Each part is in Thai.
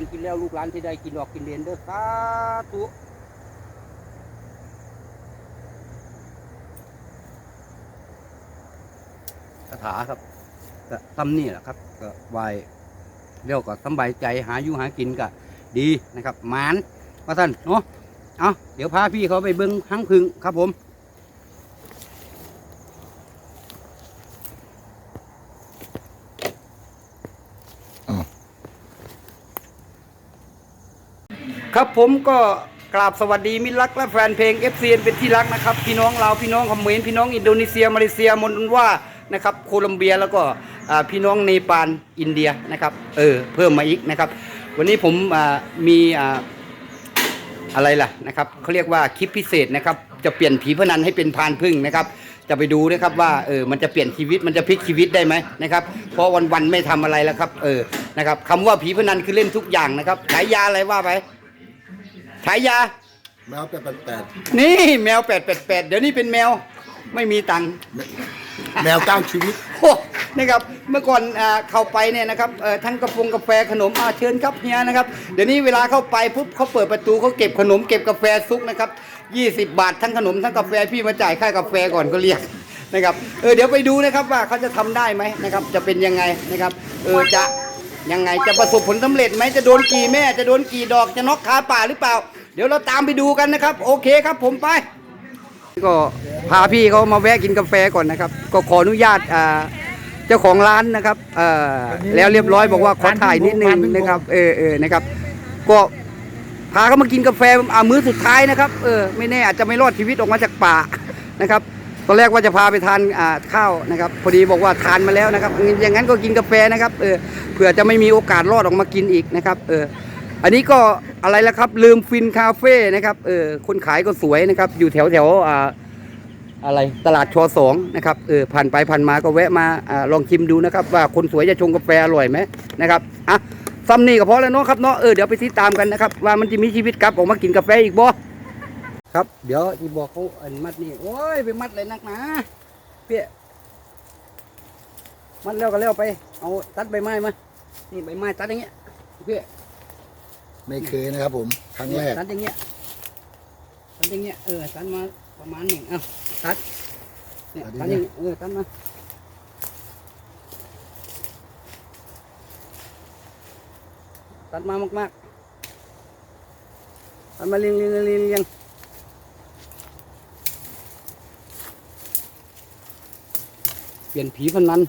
งกินแล้วลูกหลานที่ได้กินดอกกินเรียนเด้อสาธุคาถาครับก็ทำนี่แหละครับก็ไหวเรียกก็สบายใจหาอยู่หากินก็ดีนะครับหมานว่าท่านเนาะเอาเดี๋ยวพาพี่เขาไปเบิ้งหังพึ่งครับผม ครับผมก็กราบสวัสดีมิรักและแฟนเพลง f อเป็นที่รักนะครับ พี่น้องลาวพี่น้องเขมรพี่น้องอินโดนีเซียมาเลเซียมอนดุนว่านะครับโคลัมเบียแล้วก็พี่น้องเนปาลอินเดียนะครับเออเพิ่มมาอีกนะครับ วันนี้ผมมีอะไรล่ะนะครับเขาเรียกว่าคลิปพิเศษนะครับจะเปลี่ยนผีพนันให้เป็นพานพึ่งนะครับ จะไปดูนะครับว่าเออมันจะเปลี่ยนชีวิตมันจะพลิกชีวิตได้ไหมนะครับ เพราะวันๆไม่ทำอะไรแล้วครับเออนะครับคำว่าผีพนันคือเล่นทุกอย่างนะครับฉายาอะไรว่าไปฉายาแมวแปดแปดแปดนี่แมวแปดแปดแปดเดี๋ยวนี้เป็นแมวไม่มีตังค์แมวเก้าชีวิตโอ้ นะครับเมื่อก่อนอ่าเข้าไปเนี่ยนะครับเอ่อทั้งกระโปรงกาแฟขนมอาเชิญครับเฮียนะครับเดี๋ยวนี้เวลาเข้าไปปุ๊บเขาเปิดประตูเขาเก็บขนมเก็บกาแฟซุกนะครับ 20 บาททั้งขนมทั้งกาแฟพี่มาจ่ายค่ากาแฟก่อนก็เรียกนะครับเออเดี๋ยวไปดูนะครับว่าเขาจะทำได้ไหมนะครับจะเป็นยังไงนะครับเออจะยังไงจะประสบผลสำเร็จไหมจะโดนกี่แม่จะโดนกี่ดอกจะน็อกขาป่าหรือเปล่า เดี๋ยวเราตามไปดูกันนะครับ โอเคครับผมไป ก็พาพี่เขามาแวะกินกาแฟก่อนนะครับ ก็ขออนุญาตอ่า เจ้าของร้านนะครับเอ่อแล้วเรียบร้อยบอกว่าขอถ่ายนิดนึงนะครับเออเออนะครับ ก็พาเขามากินกาแฟอ่ามื้อสุดท้ายนะครับเออไม่แน่อาจจะไม่รอดชีวิตออกมาจากป่านะครับตอนแรกว่าจะพาไปทานอ่าข้าวนะครับพอดีบอกว่าทานมาแล้วนะครับอย่างนั้นก็กินกาแฟนะครับเออเผื่อจะไม่มีโอกาสรอดออกมากินอีกนะครับเอออันนี้ก็อะไรละครับลืมฟินคาเฟ่นะครับเออคนขายก็สวยนะครับอยู่แถวแถวอ่า อะไรตลาดชอสองนะครับเออผ่านไปผ่านมาก็แวะมาอ่าลองชิมดูนะครับ ว่าคนสวยจะชงกาแฟอร่อยไหมนะครับอะซัมนี่ก็พอแล้วเนาะครับเนาะเออเดี๋ยวไปติดตามกันนะครับ ว่ามันจะมีชีวิตกลับออกมากินกาแฟอีกบ่ครับ เดี๋ยวอีบอกเขาอันมัดนี่โอ้ยไปมัดเลยนักหนาเปี้ยมัดแล้วก็แล้วไป เอาตัดใบไม้มานี่ใบไม้ตัดอย่างเงี้ยเปี้ยไม่เคยนะครับผมครั้งแรกตัดอย่างเงี้ยตัดอย่างเงี้ยเออตัดมา ประมาณนี้อะตัดเนี่ยตัดอย่างเงี้ยเออตัดมาตัดมามากๆตัดมาเรียงเรียงเรียงเรียงเรียงเปลี่ยนผีพนัน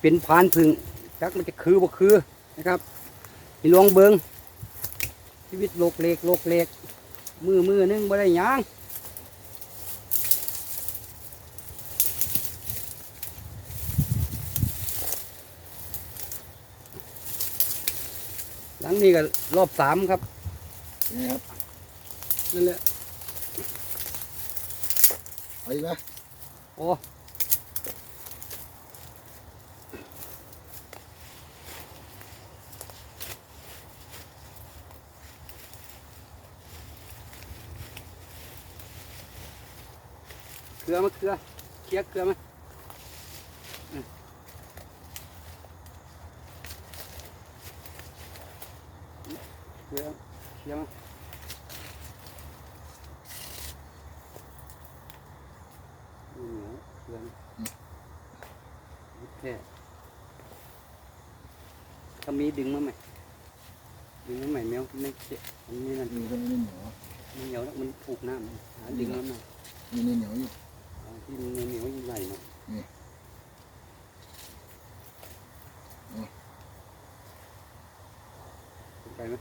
เป็นพานพึ่งจักมันจะคือบ่คือนะครับพี่ลองเบิงชีวิตโลกเล็กโลกเล็กมือมือหนึงบ่ได้หยังหลัง นี้ก็รอบสามครับนี่ครับนั่นแหละเอาอีกไหมโอ้เกลือมาเกลือเคี่ยเกลือมาอืมเกลือเคี่ยมาอืมเกลือมา โอเคถ้ามีดึงมาไหมดึงมาใหม่แมวไม่เจ็บอันนี้นั่นมีคนนี้เหนียวมันเหนียวแล้วมันผูกน้ำหาดึงมาใหม่มีนี่เหนียวอยู่เอาที่มันเหนียวๆใหญ่ๆหน่อยนี่ไปไหม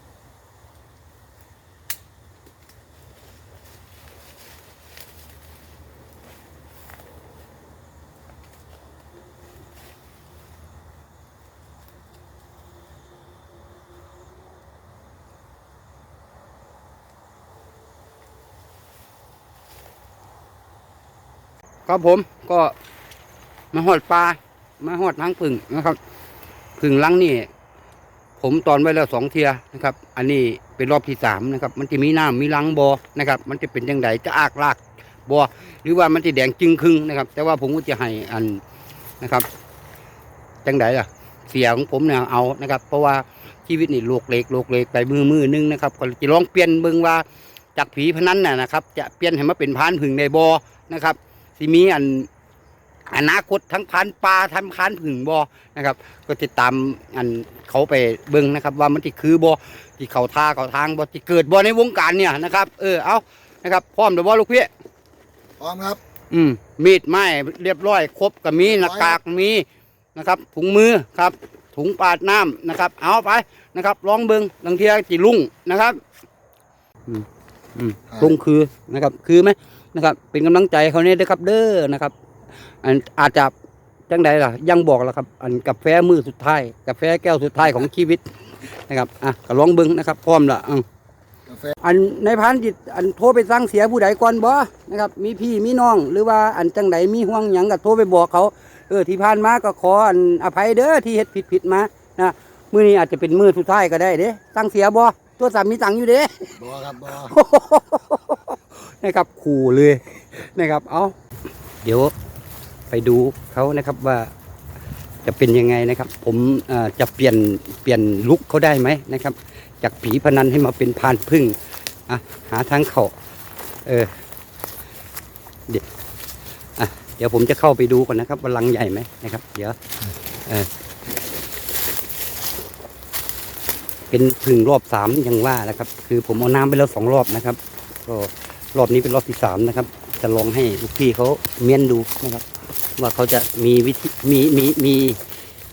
ครับผมก็มาหอดปลามาหอดทางผึ่งนะครับผึ่งลังนี่ผมตอนไว้แล้วสองเทียนะครับ อันนี้เป็นรอบที่สามนะครับ มันจะมีน้ำมีลังบอนะครับ มันจะเป็นยังไงจะอากลากบอหรือว่ามันจะแดงจึงครึ่งนะครับ แต่ว่าผมก็จะให้อันนะครับจังไดล่ะ เสียของผมเนี่ยเอานะครับ เพราะว่าชีวิตนี่โลกเล็กโลกเล็กไปมือมือหนึงนะครับก็จะลองเปลี่ยนเบิ่งว่าจากผีพนันน่ะนะครับ จะเปลี่ยนให้มาเป็นพานผึ่งในบอนะครับ สิมีอันอนาคตทั้งพรานปลาทั้งพรานผึ่งบอนะครับ ก็ติดตามอันเขาไปเบิ่งนะครับ ว่ามันที่คือบอที่เขาท่าเขาทางบอที่เกิดบอในวงการเนี่ยนะครับ เออเอานะครับพร้อมเดี๋ยวบอลูกพี่พร้อมครับ อืมมีดไม้เรียบร้อย ครบก็มีหน้ากากมีนะครับถุงมือครับถุงปาดน้ำนะครับ เอาไปนะครับลองเบิงบางทีจีลุ่งนะครับ อืมอืมครับลงคือนะครับ คือไหม นะครับ เป็นกำลังใจเขาเนี่ยด้วยครับเด้อนะครับอันอาจจะจังใดล่ะยังบอกแล้วครับ อันกาแฟมือสุดท้ายกาแฟแก้วสุดท้ายของชีวิตนะครับอะก็ลองเบิงนะครับ พร้อมละอืมกาแฟอันในพันจิตอันโทรไปสั่งเสียผู้ใดก่อนบ่นะครับ มีพี่มีน้อง หรือว่าอันจังใดมีห่วงหยังก็โทรไปบอกเขา เออที่ผ่านมาก็ขออันอภัยเด้อที่เฮ็ดผิดผิดๆมานะมื้อนี้อาจจะเป็นมื้อสุดท้ายก็ได้เด้สั่งเสียบ่ตัวสามมีตังค์อยู่เด้บอครับบอ นะครับขู่เลยนะครับ เอาเดี๋ยวไปดูเขานะครับว่าจะเป็นยังไงนะครับ ผมจะเปลี่ยนเปลี่ยนลุกเขาได้ไหมนะครับ จากผีพนันให้มาเป็นพานพึ่งอะหาทางเขาเออเดี๋ยวอะเดี๋ยวผมจะเข้าไปดูก่อนนะครับว่าลังใหญ่ไหมนะครับ เดี๋ยวเออเป็นพึ่งรอบสามยังว่านะครับ คือผมเอาน้ำไปแล้วสองรอบนะครับก็ รอบนี้เป็นรอบที่สามนะครับ จะลองให้ลูกพี่เขาเมียนดูนะครับ ว่าเขาจะมีวิธีมีมีมี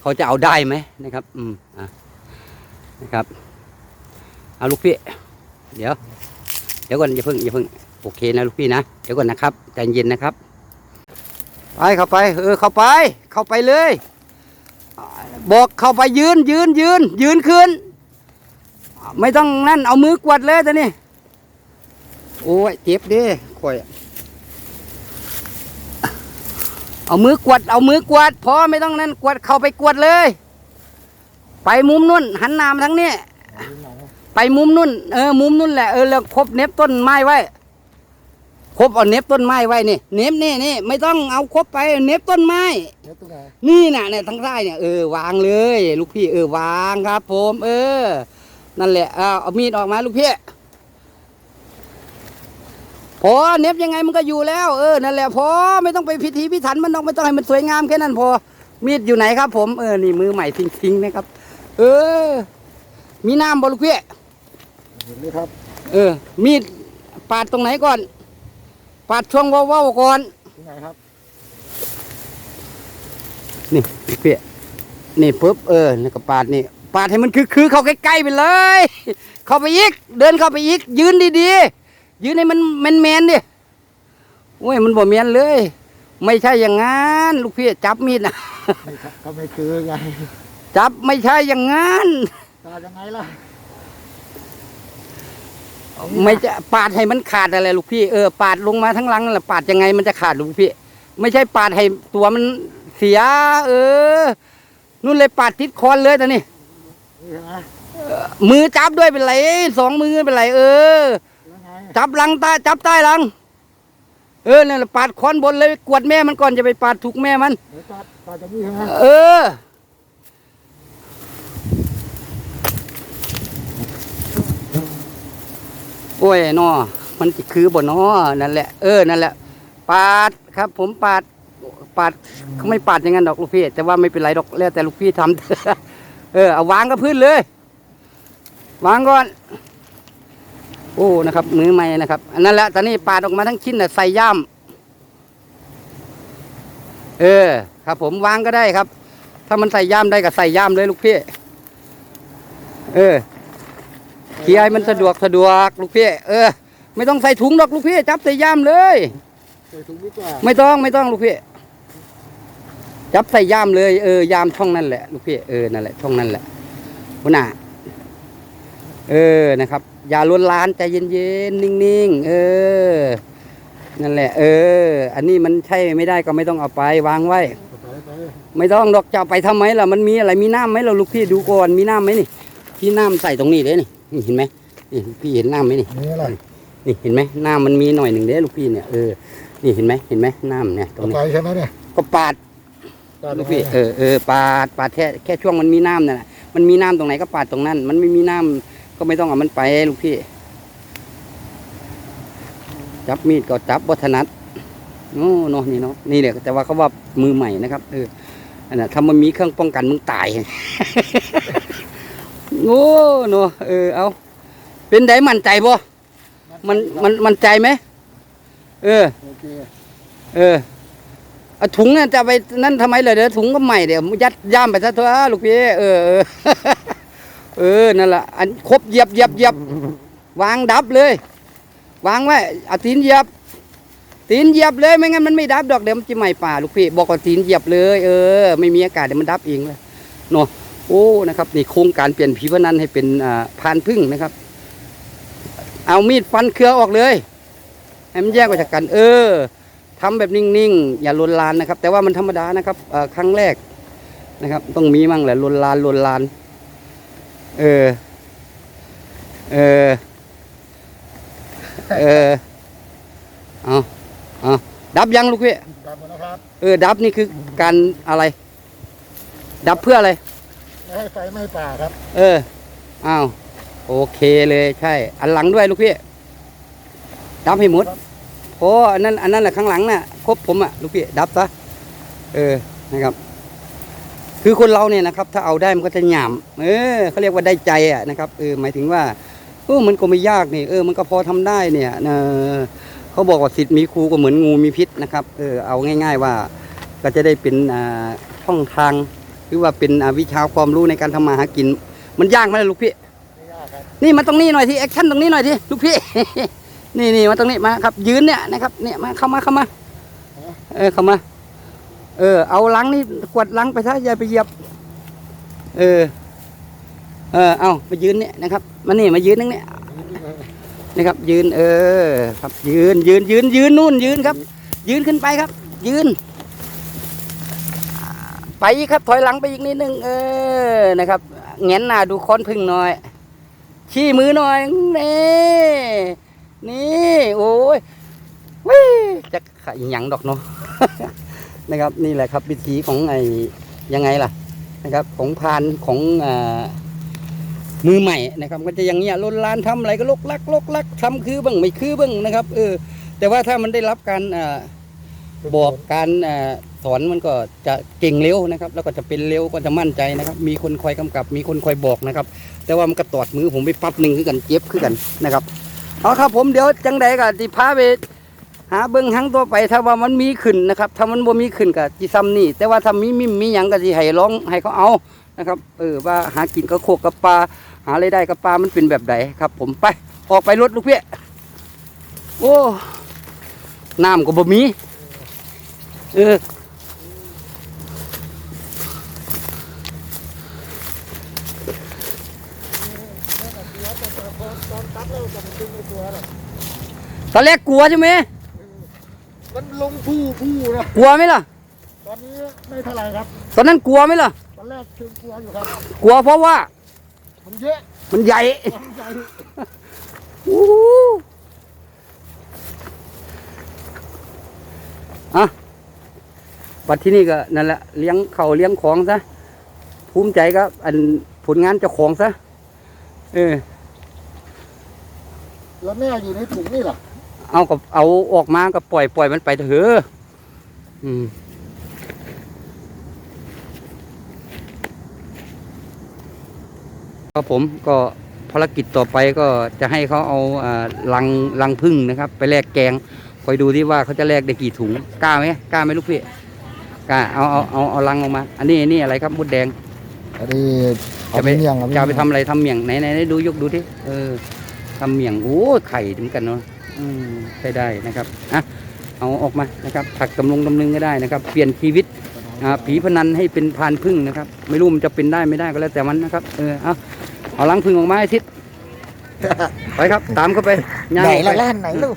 เขาจะเอาได้ไหมนะครับ อืมอะนะครับเอาลูกพี่ เดี๋ยว เดี๋ยวก่อนอย่าเพิ่งอย่าเพิ่งโอเคนะลูกพี่นะเดี๋ยวก่อนนะครับใจเย็นนะครับไปเข้าไป เออเข้าไป เข้าไปเลย บอกเข้าไปยืนยืนยืนยืนขึ้น ไม่ต้องนั่นเอามือกวดเลยตอนนี้ โอ้ยเจ็บเดิข่อย เอามือกวด เอามือกวดพอไม่ต้องนั่นกวดเข้าไปกวดเลย ไปมุมนุ่น หันน้ามาทางนี้ ไปมุมนุ่น เออ มุมนุ่นแหละ เออแล้วครบเน็บต้นไม้ไว้ครบเอาเน็บต้นไม้ไว้นี่ เน็บนี่นี่ไม่ต้องเอาครบไป เน็บต้นไม้ เน็ตตรงไหน นี่น่ะเนี่ยทางใต้เนี่ย เออวางเลย ลูกพี่ เออวางครับ ผม เออ นั่นแหละ เอาเอามีดออกมาลูกพี่ พอเน็บยังไงมันก็อยู่แล้วเออนั่นแหละพอไม่ต้องไปพิธีพิถันมันต้องไม่ต้องให้มันสวยงามแค่นั้นพอ มีดอยู่ไหนครับ ผมเออนี่มือใหม่ทิ้งๆนะครับ เออ มีน้ำบ่ลูกพี่เห็นไหมครับ เออ มีดปาดตรงไหนก่อน ปาดช่วงเว้าๆก่อนที่ไหนครับ นี่พี่เปียนี่ปุ๊บเออนี่ก็ปาดนี่ ปาดให้มันคือคือเข้าใกล้ๆไปเลย เข้าไปอีก เดินเข้าไปอีก ยืนดีๆ ยืนให้มันแมนแมนๆดิโอ้ยมันบ่แมนเลย ไม่ใช่อย่างงั้นลูกพี่จับมีดนะไม่ครับก็ไม่คือไงจับไม่ใช่อย่างงั้นตายังไงล่ะไม่จะปาดให้มันขาดอะไรลูกพี่เออปาดลงมาทั้งหลังนั่นแหละปาดยังไงมันจะขาดลูกพี่ ไม่ใช่ปาดให้ตัวมันเสีย เออนู่นเลยปาดทิศคอนเลยตอนนี้นี่ใช่ไหมมือจับด้วยเป็นไรสองมือเป็นไรเออแล้วไง จับหลังใต้จับใต้หลัง เออนั่นแหละปาดคอนบนเลยกวดแม่มันก่อนจะไปปาดถูกแม่มันเดี๋ยวตาตาจะนี่ใช่ไหมเออโอ้ยนอมันสิคือบ่นอนั่นแหละ เออ นั่นแหละ ปาดครับ ผมปาด ปาดเขาไม่ปาดอย่างนั้นดอกลูกพี่ แต่ว่าไม่เป็นไรดอกแล้วแต่ลูกพี่ทำเถอะเออ เอาวางกับพื้นเลย วางก่อน โอ้นะครับ มือใหม่นะครับอันนั้นแหละตอนนี้ปาดออกมาทั้งชิ้นน่ะใส่ย่ามเออ ครับ ผมวางก็ได้ครับ ถ้ามันใส่ย่ามได้ก็ใส่ย่ามเลยลูกพี่เออเคลียร์ให้มันสะดวกสะดวกลูกพี่เออ ไม่ต้องใส่ถุงดอกลูกพี่จับใส่ย่ามเลยใส่ถุงดีกว่าไม่ต้องไม่ต้องลูกพี่จับใส่ย่ามเลยเออย่ามช่องนั่นแหละลูกพี่เออนั่นแหละช่องนั่นแหละหัวหน้าเออนะครับ อย่าลวนลานใจเย็นๆ นิ่งๆ เออ นั่นแหละ เออ อันนี้มันใช่ไม่ได้ก็ไม่ต้องเอาไป วางไว้ไปไปไม่ต้องดอกจะเอาไปทำไมล่ะ มันมีอะไรมีน้ำไหมเราลูกพี่ดูก่อนมีน้ำไหมนี่พี่น้ำใส่ตรงนี้เลยนี่นี่เห็นไหมนี่พี่เห็นน้ำไหมนี่นี่อะไรนี่เห็นไหมน้ำมันมีหน่อยหนึ่งเด้ลูกพี่เนี่ยเออนี่เห็นไหมเห็นไหมน้ำเนี่ยตรเอางนี้ไปใช่ไหมเนี่ยก็ปาดตาลูกพี่เออเออปาดปาดแค่แค่ช่วงมันมีน้ำนั่นแหละมันมีน้ำตรงไหนก็ปาดตรงนั้น มันไม่มีน้ำ ก็ไม่ต้องเอามันไปลูกพี่ จับมีดก็จับวัฒนัดโอ้เนาะนี่เนาะนี่แหละแต่ว่าเขาว่ามือใหม่นะครับเอออันน่ะถ้ามันมีเครื่องป้องกันมึงตายโอ้เนาะเออเอาเป็นไดมั่นใจบ่มันมันมันใจไหมเออโอเคเออเอาถุงน่ะจะไปนั่นทำไมเลยเดี๋ยวถุงก็ใหม่เดี๋ยวยัดย่ามไปซะเถอะลูกพี่เออ เออนั่นแหละอันครบเหยียบเหยียบเหยียบวางดับเลย วางไว้อาตีนเหยียบ ตีนเหยียบเลยไม่งั้นมันไม่ดับดอกเดี๋ยวมันจะไหม้ป่าลูกพี่บอกว่าตีนเหยียบเลยเออไม่มีอากาศเดี๋ยวมันดับเองเลยเนาะโอ้นะครับนี่โครงการเปลี่ยนผีพนันให้เป็นอ่าพานพึ่งนะครับ เอามีดฟันเครือออกเลยให้มันแยกออกจากกัน เออทำแบบนิ่งๆอย่าลวนลานนะครับ แต่ว่ามันธรรมดานะครับครั้งแรกนะครับ ต้องมีมั่งแหละลวนลานลวนลาน เออ เออ เออ เอาเอาดับยังลูกพี่กลับหมดนะครับเออ ดับนี่คือการอะไร ดับเพื่ออะไร ไม่ให้ไฟไหม้ป่าครับ เออ อ้าว โอเคเลยใช่ อันหลังด้วยลูกพี่ ดับให้หมดโอ้อันนั้น อันนั้นแหละข้างหลังน่ะ ครบผมอะ ลูกพี่ ดับซะ เออ นะครับ คือคนเราเนี่ยนะครับ ถ้าเอาได้มันก็จะหยามเออเขาเรียกว่าได้ใจอะนะครับเออหมายถึงว่าเออมันก็ไม่ยากนี่เออมันก็พอทำได้เนี่ยเออเขาบอกว่าสิทธิ์มีครูก็เหมือนงูมีพิษนะครับเออเอาง่าย ๆว่าก็จะได้เป็นอ่าช่องทาง หรือว่าเป็นอ่าวิชาความรู้ในการทำมาหากิน มันยากไหมล่ะลูกพี่ไม่ยากครับนี่มาตรงนี้หน่อยที่แอคชั่นตรงนี้หน่อยที่ลูกพี่ นี่นี่มาตรงนี้มาครับ ยืนเนี่ยนะครับเนี่ยมาเข้ามาเข้ามา เออเข้ามา เออ เอาลังนี่ขวดลังไปซะอย่าไปเหยียบ เออ เออ เอามายืนเนี่ยนะครับมานี่มายืนนั่งเนี่ยนะครับ ยืน เออ ครับยืน ยืนยืนยืนนู่น ยืนครับ ยืนขึ้นไปครับ ยืน ไปอีกครับ ถอยหลังไปอีกนิดนึงเออนะครับแงนหน้าดูค้อนพึ่งหน่อยชี้มือหน่อยนี่นี่ โอ้ยวิจะขยหยังดอกเนาะ นะครับนี่แหละครับวิธีของไอ้ยังไงล่ะนะครับของพานของอมือใหม่นะครับก็จะอย่างเงี้ยลนลานทำอะไรก็ลกลักลกลักทำคือบ้างไม่คือบ้างนะครับเออแต่ว่าถ้ามันได้รับการอบอกการอสอนมันก็จะเก่งเร็วนะครับ แล้วก็จะเป็นเร็วก็จะมั่นใจนะครับ มีคนคอยกำกับ มีคนคอยบอกนะครับ แต่ว่ามันก็ตอดมือผมไปปั๊บหนึ่งคือกันเจ็บคือกันนะครับเอาครับผมเดี๋ยวจังใดก็จิพาไป หาเบิ้งหังตัวไปถ้าว่ามันมีขึ้นนะครับ ถ้ามันบ่มีขึ้นก็จิซ้ำนี่ แต่ว่าถ้ามีมีมีหยังก็สิให้ร้องให้เขาเอานะครับเออว่าหากินกับโคกกับปลาหาอะไรายได้กับปลามันเป็นแบบไหนครับ ผมไปออกไปรถลูกเพี่โอ้น้ำก็บ่มีเออตอนตัดแล้วจะมันดึงในตัวน่ะตอนแรกกลัวใช่ไหม มันลงผู้ผู้นะกลัวไหมล่ะ ตอนนี้ไม่เท่าไหร่ครับ ตอนนั้นกลัวไหมล่ะ ตอนแรกเชิงกลัวอยู่ครับ กลัวเพราะว่า มันเยอะมันใหญ่มันใหญ่อู้หูอะปัดที่นี่ก็นั่นแหละเลี้ยงเขาเลี้ยงของซะภูมิใจก็อันผลงานเจ้าของซะเออแล้วแม่อยู่ในถุงนี่เหรอ เอากับเอาออกมาก็ปล่อยปล่อยมันไปเถอะอืมครับผมก็ภารกิจต่อไปก็จะให้เขาเอาอ่าลังลังพึ่งนะครับ ไปแลกแกงคอยดูที่ว่าเขาจะแลกได้กี่ถุงกล้าไหมกล้าไหมลูกพี่กล้าเอาเอาเอาเอาลังออกมา อันนี้อันนี่อะไรครับมดแดงอันนี้จะไปจะเอาไปทำอะไรทำเมี่ยงไหนไหนไหนดูยกดูที่เออทำเมี่ยงโอ้ไข่ถึงกันเนาะ อืมใช้ได้นะครับอะเอาออกมานะครับผักตำลงตำลึงก็ได้นะครับ เปลี่ยนชีวิตอ่าผีพนันให้เป็นพานพึ่งนะครับ ไม่รู้มันจะเป็นได้ไม่ได้ก็แล้วแต่มันนะครับเออเอาเอาลังพึ่งออกมาให้ทิศไปครับ ตามเข้าไปย่างไหนออกละไปล้านไหนลูก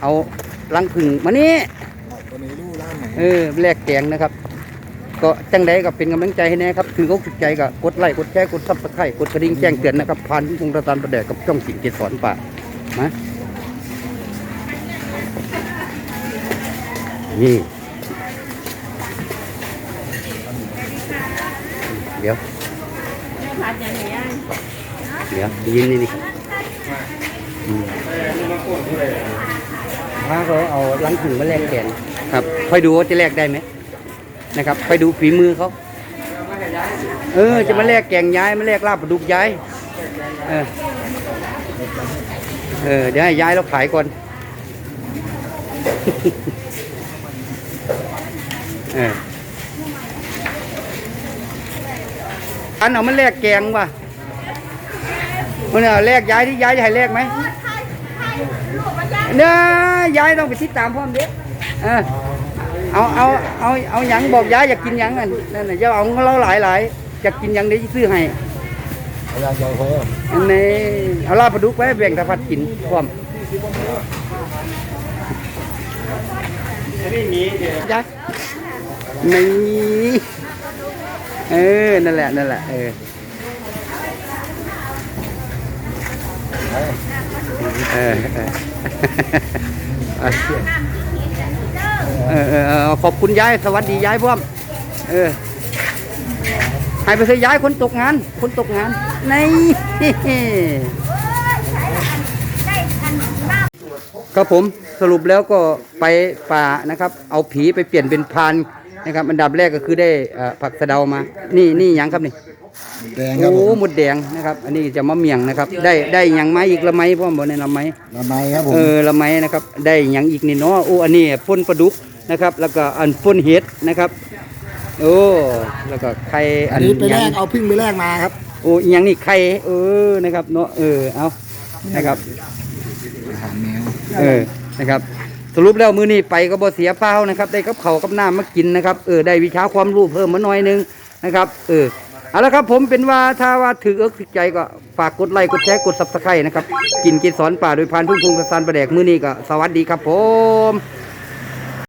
เอาลังพึ่งมานี่ตัวนี้ลูกล้านไหนเออแลกแกงนะครับ ก็จังใดก็เป็นกำลังใจให้แน่ครับถือเขาสุดใจก็กดไลค์กดแชร์กดซับสไครต์กดกระดิ่งแจ้งเตือนนะครับผ่านที่พงศ์ระตานประแดกกับช่องสิ่งเกสรป่านะ นี่ เดี๋ยวผัดอย่างนี้เดี๋ยวยินนี่นี่อืมถ้าเขาเอาลังถึงมาแลกแกนครับ ค่อยดูว่าจะแลกได้ไหมนะครับค่อยดูฝีมือเขาเออ จะมาแลกแกงย้ายมาแลกลาบปลาดุกย้าย เออ เออ เดี๋ยวให้ย้ายแล้วขายก่อนเอออันเอามันแลกแกงว่ะมันเอาแลกย้ายที่ย้ายจะให้แลกไหมเนี่ยย้ายต้องไปติดตามพร้อมเด็กเออเอาเอาเอาเอาหยังบอกย้ายอยากกินหยังอันนั่นน่ะจะเอาของเราหลายหลายอยากกินหยังเดี๋ยวจะซื้อให้พยายามจะพออันนี้เอาลาบปลาดุกไว้แบ่งตาพัดกินพร้อมยักษ์ นี่เออ นั่นแหละ นั่นแหละ เออเออเออขอบคุณยาย สวัสดียายพร้อม เออให้ไปเถอย้ายคนตกงาน คนตกงานในครับผมสรุปแล้วก็ไปป่านะครับ เอาผีไปเปลี่ยนเป็นพาน นะครับอันดับแรกก็คือได้เอ่อผักสะเดามา นี่นี่หยังครับนี่แดงครับผโอ้มหมดแดงนะครับ อันนี้จะมะเมียงนะครับ ได้ได้หยังไม้อีกละไม้พ่อมบอกในละไม้ละไมครับผมเออละไม้นะครับได้หยังอีกนี่เนาะโอ้อันนี้ป่นปลาดุกนะครับ แล้วก็อันป่นเห็ดนะครับโอ้แล้วก็ไข่อัอันนนี้ไปหแลยังกเอาพึ่งไปแลกมาครับโอ้อีหยังนี่ไข่เออนะครับเนาะเออเอานะครับอาหารแมวเออนะครับส รุปแล้วมื้อนี้ไปก็บ่เสียเปล่านะครับ ได้กับเขากับน้ำมากินนะครับเออได้วิชาความรู้เพิ่มมาหน่อยนึงนะครับเออเอาละครับผมเป็นว่าถ้าว่าถือเอิกถือใจก็ฝากกดไลค์กดแชร์กดซับสไครต์นะครับกินกินสอนป่าโดยพานทุ่งพงศสานประแดกมื้อนี้ก็สวัสดีครับผม